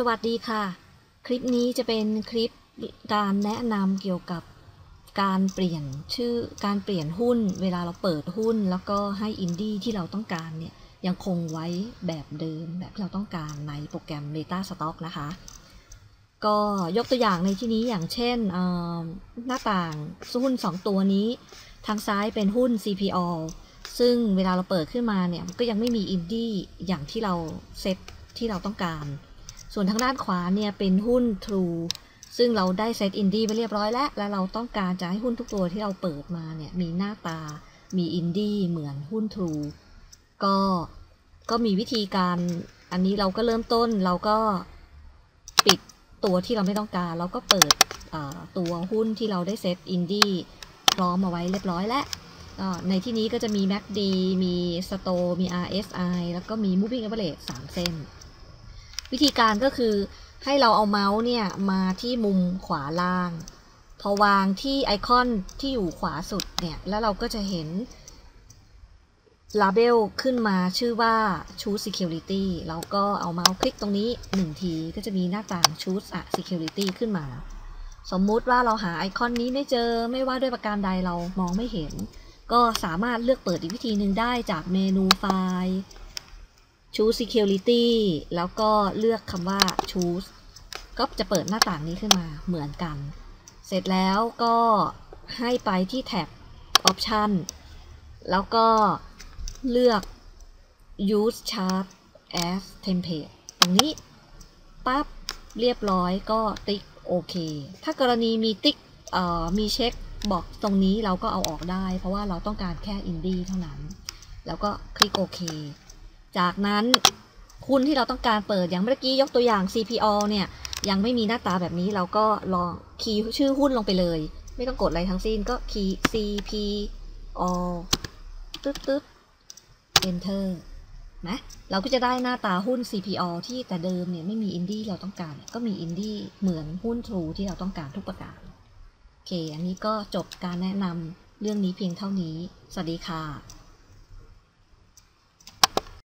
สวัสดีค่ะ คลิปนี้จะเป็นคลิปการแนะนำเกี่ยวกับการเปลี่ยนชื่อการเปลี่ยนหุ้น เวลาเราเปิดหุ้น แล้วก็ให้อินดี้ที่เราต้องการเนี่ยยังคงไว้แบบเดิมแบบที่เราต้องการในโปรแกรม Meta Stock นะคะ ก็ยกตัวอย่างในที่นี้อย่างเช่นหน้าต่างหุ้น 2 ตัวนี้ ทางซ้ายเป็นหุ้น CPO ซึ่งเวลาเราเปิดขึ้นมาเนี่ยก็ยังไม่มีอินดี้อย่างที่เราเซตที่เราต้องการ ส่วนทางด้านขวาเนี่ยเป็นหุ้น True ซึ่งเราได้เซตอินดี้ไปเรียบร้อยแล้ว และเราต้องการจะให้หุ้นทุกตัวที่เราเปิดมาเนี่ยมีหน้าตา มีอินดี้เหมือนหุ้น True ก็ก็มีวิธีการอันนี้เราก็เริ่มต้นเราก็ปิดตัวที่เราไม่ต้องการ เราก็เปิดตัวหุ้นที่เราได้เซตอินดี้พร้อมมาไว้เรียบร้อยแล้วในที่นี้ก็จะมี MACD มี STO มี RSI แล้วก็มี Moving Average 3 เส้น วิธีการก็คือให้เราเอาเมาส์เนี่ยมาที่มุมขวาล่าง พอวางที่ไอคอนที่อยู่ขวาสุดเนี่ยแล้วเราก็จะเห็น Label ขึ้นมาชื่อว่า Choose Security เราก็เอาเมาส์คลิกตรงนี้ 1 ทีก็จะมีหน้าต่าง Choose a Security ขึ้นมา สมมุติว่าเราหาไอคอนนี้ไม่เจอไม่ว่าด้วยประการใดเรามองไม่เห็น ก็สามารถเลือกเปิดอีกวิธีหนึ่งได้จากเมนูไฟล์ Choose Security แล้วก็เลือกคำว่า Choose ก็จะเปิดหน้าต่างนี้ขึ้นมาเหมือนกัน เสร็จแล้วก็ให้ไปที่แท็บ Option แล้วก็เลือก use chart as template ตรงนี้ปั๊บเรียบร้อยก็ติ๊กโอเค ถ้ากรณีมีติ๊กมีเช็คบอกตรงนี้เราก็เอาออกได้ เพราะว่าเราต้องการแค่อินดี้เท่านั้น แล้วก็คลิกโอเค จากนั้นหุ้นที่เราต้องการเปิดอย่างเมื่อกี้ยกตัวอย่าง CPO เนี่ยยังไม่มีหน้าตาแบบนี้เราก็ลองคีย์ชื่อหุ้นลงไปเลย ไม่ต้องกดอะไรทั้งสิ้นก็คีย์ CPO ตึ๊ดตึ๊ด Enter นะเราก็จะได้หน้าตาหุ้น CPO ที่แต่เดิมเนี่ยไม่มีอินดี้เราต้องการ ก็มีอินดี้เหมือนหุ้น True ที่เราต้องการทุกประการโอเค อันนี้ก็จบการแนะนำเรื่องนี้เพียงเท่านี้ สวัสดีค่ะ